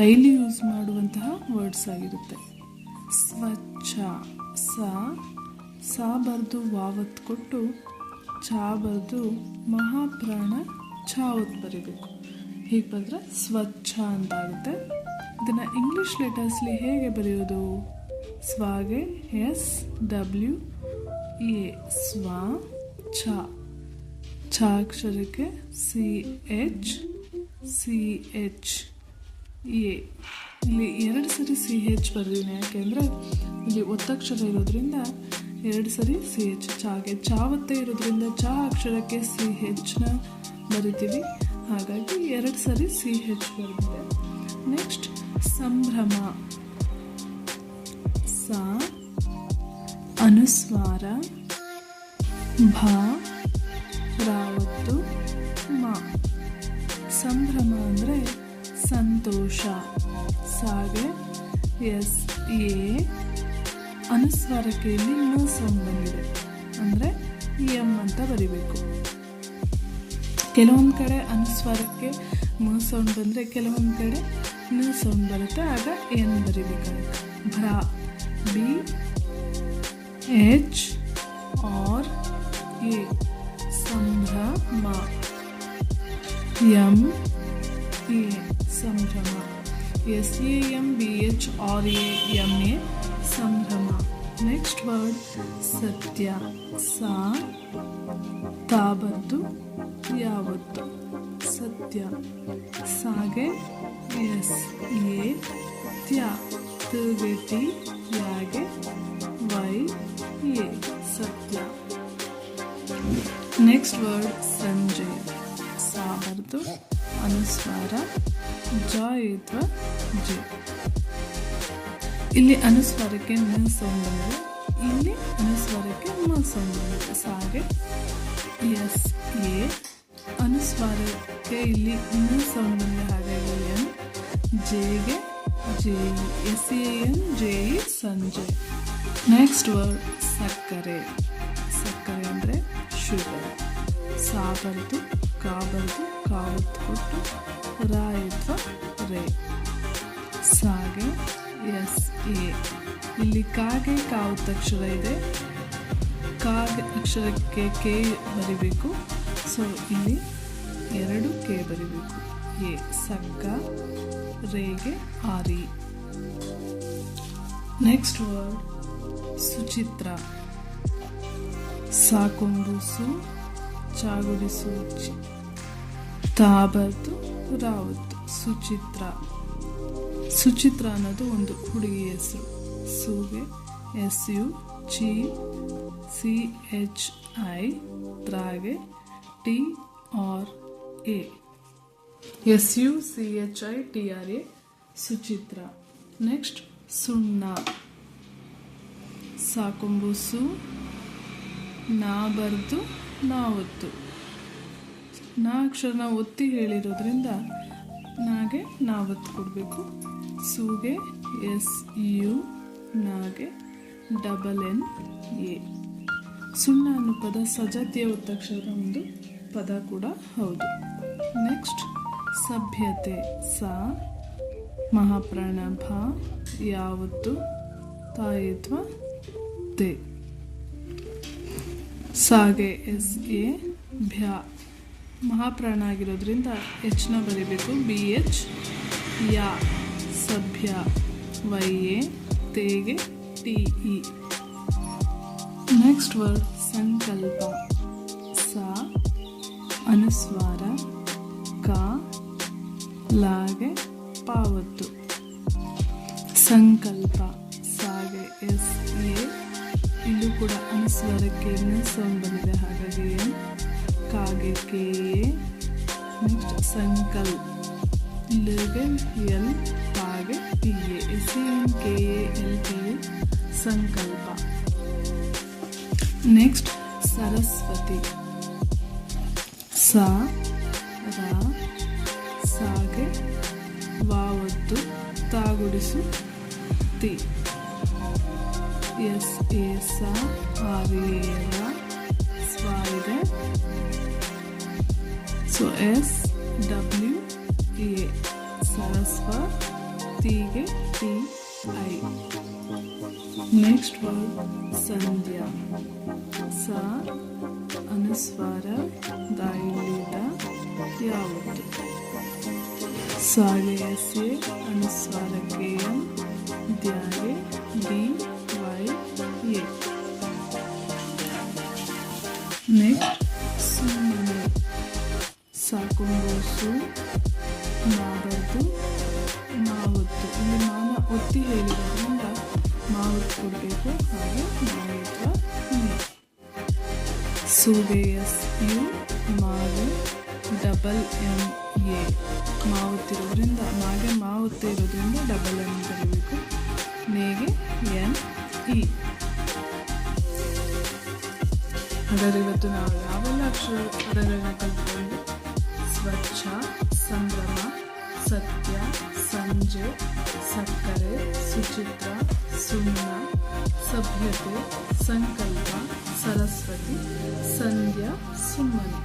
Daily use ಮಾಡುವಂತಹ words ಆಗಿರುತ್ತೆ. ಸ್ವಚ್ಛ, ಸ, ಸಾ ಬರೆದು ವಾವತ್ ಕೊಟ್ಟು ಚಾ ಬರೆದು ಮಹಾಪ್ರಾಣ ಛಾ ಒತ್ತು ಬರಿಬೇಕು. ಹೀಗೆ ಬರೆದ್ರೆ ಸ್ವಚ್ಛ ಅಂತ ಆಗುತ್ತೆ ಇದನ್ನು ಇಂಗ್ಲೀಷ್ ಲೆಟರ್ಸ್ಲಿ ಹೇಗೆ ಬರೆಯೋದು? ಸ್ವಾಗೆ, ಎಸ್, ಡಬ್ಲ್ಯೂ, ಎ, ಸ್ವ, ಛ. ಛ ಅಕ್ಷರಕ್ಕೆ C, H C, H. A ಇಲ್ಲಿ ಎರಡು ಸರಿ ಸಿ ಹೆಚ್ ಬರೆದಿನಿ. ಯಾಕೆಂದರೆ ಇಲ್ಲಿ ಒತ್ತಕ್ಷರ ಇರೋದ್ರಿಂದ ಎರಡು ಸರಿ ಸಿ ಹೆಚ್ ಚಾಗೆ ಚಾವತ್ತೆ ಇರೋದ್ರಿಂದ ಚಾ ಅಕ್ಷರಕ್ಕೆ ಸಿ ಹೆಚ್ನ ಬರಿತೀವಿ. ಹಾಗಾಗಿ ಎರಡು ಸರಿ ಸಿ ಹೆಚ್ ಬರುತ್ತೆ ನೆಕ್ಸ್ಟ್ ಸಂಭ್ರಮ. ಸ, ಅನುಸ್ವಾರ. ಭ, ರಾವತ್ತು, ಮಾ. ಸಂಭ್ರಮ ಅಂದರೆ ಸಂತೋಷ. ಸಾಗೆ ಎಸ್, ಎ, ಅನುಸ್ವಾರಕ್ಕೆ ಇಲ್ಲಿ ಸೌಂಡ್ ಬಂದಿದೆ ಅಂದರೆ ಎಂ ಅಂತ ಬರಿಬೇಕು. ಕೆಲವೊಂದು ಕಡೆ ಅನುಸ್ವಾರಕ್ಕೆ ಮ ಸೌಂಡ್ ಬಂದರೆ ಕೆಲವೊಂದು ಕಡೆ ನ ಸೌಂಡ್ ಬರುತ್ತೆ, ಆಗ ಏನು ಬರಿಬೇಕಾಗುತ್ತೆ ಭ್ರ, ಬಿ, ಎಚ್, ಆರ್, ಎ, ಸಂಭ್ರಮ. ಎಂ ಎ ಸಂಭ್ರಮ S A M B H R A M A ಸಂಭ್ರಮ ನೆಕ್ಸ್ಟ್ ವರ್ಡ್ ಸತ್ಯ ಸಾ ತಾಬದ್ದು ಯಾವತ್ತು ಸತ್ಯ ಸಾಗೆ ಎಸ್ ಎ ತ್ಯ ತಿರುಗೇಟಿ ಯಾಗೆ ವೈ ಎ ಸತ್ಯ ನೆಕ್ಸ್ಟ್ ವರ್ಡ್ ಸಂಜೆ ಸಾ ಬರ್ದು ಅನುಸ್ವಾರ ಜ ಇದ್ರ ಜೆ. ಇಲ್ಲಿ ಅನುಸ್ವಾರಕ್ಕೆ ನ ಸೌಂಡ್ ಇಲ್ಲಿ ಅನುಸ್ವಾರಕ್ಕೆ ಮ ಸೌಂಡ್ ಬಂದಿದೆ ಸಾಗೆ ಎಸ್, ಎ. ಅನುಸ್ವಾರಕ್ಕೆ ಇಲ್ಲಿ ನ ಸೌಂಡ್ ಬಂದ ಹಾಗೆ N ಜೆಗೆ J S, A, N, J E, ಸಂಜೆ. ನೆಕ್ಸ್ಟ್ ವರ್ಡ್ ಸಕ್ಕರೆ. ಸಕ್ಕರೆ ಅಂದರೆ ಶುಗರ್ ಸಾ ಬರ್ದು ರಾ ಇತ್ವ ರೇ. ಸಾಗೆ ಎಸ್ ಎ. ಇಲ್ಲಿ ಕಾಗೆ ಕಾವತ್ತಕ್ಷರ ಇದೆ. ಕಾಗೆ ಅಕ್ಷರಕ್ಕೆ ಕೆ ಬರಿಬೇಕು. ಸೊ, ಇಲ್ಲಿ ಎರಡು ಕೆ ಬರಿಬೇಕು. ಎ ಸಕ್ಕ ರೇಗೆ, R E. Next word Suchitra. ಸಾಕೊಂಬುಸು ಚಾಗುಡಿಸು ಚಿ ರಾವತ್ ಸುಚಿತ್ರ. ಸುಚಿತ್ರ ಅನ್ನೋದು ಒಂದು ಹುಡುಗಿ ಹೆಸರು. ಸುಗೆ ಎಸ್ ಯು ಚಿ, C, H, I, ತ್ರಾಗೆ, T, R, A. S U C, H, I, T, R, A, Suchitra. Next, ಸುಣ್ಣ. ಸಾಕೊಂಬು ಸು ನಾ ಬರ್ದು ನಾ ಒತ್ತು ನಾ ಅಕ್ಷರನ ಒತ್ತಿ ಹೇಳಿರೋದ್ರಿಂದ ನಾಗೆ ನಾವು ಒತ್ತು ಕೊಡಬೇಕು. ಸೂಗೆ ಎಸ್ ಯು ನಾಗೆ ಡಬಲ್ ಎನ್ ಎ. ಸುಣ್ಣ ಅನ್ನೋ ಪದ ಸಜಾತಿಯ ಒತ್ತಕ್ಷರದ ಒಂದು ಪದ ಕೂಡ ಹೌದು. ನೆಕ್ಸ್ಟ್ ಸಭ್ಯತೆ ಸ ಮಹಾಪ್ರಾಣ ಭ ಯಾವತ್ತು ತಾಯಿತ್ವ ತೆ ಸಾಗೆ ಎಸ್ ಎ ಭ್ಯ ಮಹಾಪ್ರಾಣ ಆಗಿರೋದ್ರಿಂದ ಎಚ್ನ ಬರೀಬೇಕು. ಬಿ ಎಚ್ ಯಾ ಸಭ್ಯ ವೈ ಎ ತೇಗೆ ಟಿ ಇ ನೆಕ್ಸ್ಟ್ ವರ್ಡ್ ಸಂಕಲ್ಪ. ಸಾ, ಅನುಸ್ವಾರ. ಕ, ಲಾಗೆ, ಪಾವತ್ತು. ಸಂಕಲ್ಪ. ಸಾಗೆ ಎಸ್ ಎ ಇಲ್ಲೂ ಕೂಡ ಅನುಸ್ವಾರಕ್ಕೆ ಸೌಂಡ್ ಬಂದಿದೆ ಹಾಗಾಗಿ ಎನ್ ಕಾಗೆ ಕೆ ಎ ನೆಕ್ಸ್ಟ್ ಸಂಕಲ್ ಲೆವೆನ್ ಎಲ್ ಕಾಗೆ P A C N K L P A ಸಂಕಲ್ಪ. ನೆಕ್ಸ್ಟ್ ಸರಸ್ವತಿ. ಸ, ರ, ಸಾಗೆ ವಾವತ್ತು ತಾಗುಡಿಸು, ತಿ. ಎಸ್, ಎ, ಸ ಆರ್ ಎ ರ ಸ್ವ ಇದೆ ಸೊ ಎಸ್ ಡಬ್ಲ್ಯೂ ಎ ಸರಸ್ವ ತೀಗೆ T I next word Sandhya ಸ ಅನುಸ್ವಾರ ದಾಯಿಲಿದ ಯಾವುದು ಸಾಗೆ ಎಸ್ಎ ಅನುಸ್ವಾರಕ್ಕೆ ಎಂ ದ್ಯಾಗೆ ಡಿ ನೆಕ್ಸ್ಟ್ ಸುಮ್ಮನೆ ಸಾಕೊಂಬೋಸು ಮಾಬರ್ದು ಮಾವತ್ತು ಇಲ್ಲಿ ಮಾನ ಒತ್ತಿ ಹೇಳಿರೋದ್ರಿಂದ ಮಾವತ್ತು ಕೊಡಬೇಕು ಹಾಗೆ ಮಾವಿತ್ವ ಸೂಬೆ ಎಸ್ ಯು ಮಾವು ಡಬಲ್ ಎಂ ಎ ಮಾವುತ್ತಿರೋದ್ರಿಂದ ಮಾಗೆ ಮಾವುತ್ತೆ ಇರೋದ್ರಿಂದ ಡಬಲ್ ಎಂ ಬರಬೇಕು ನೇಗೆ ಎನ್ ಇ ಇವತ್ತು ನಾವು ಯಾವೆಲ್ಲ ಅಕ್ಷರಗಳನ್ನು ಕಲ್ತ್ಕೊಂಡು ಸ್ವಚ್ಛ ಸಂಭ್ರಮ ಸತ್ಯ ಸಂಜೆ ಸಕ್ಕರೆ ಸುಚಿತ್ರ ಸುಣ್ಣ ಸಭ್ಯತೆ ಸಂಕಲ್ಪ ಸರಸ್ವತಿ ಸಂಧ್ಯಾ ಸುಮ್ಮನೆ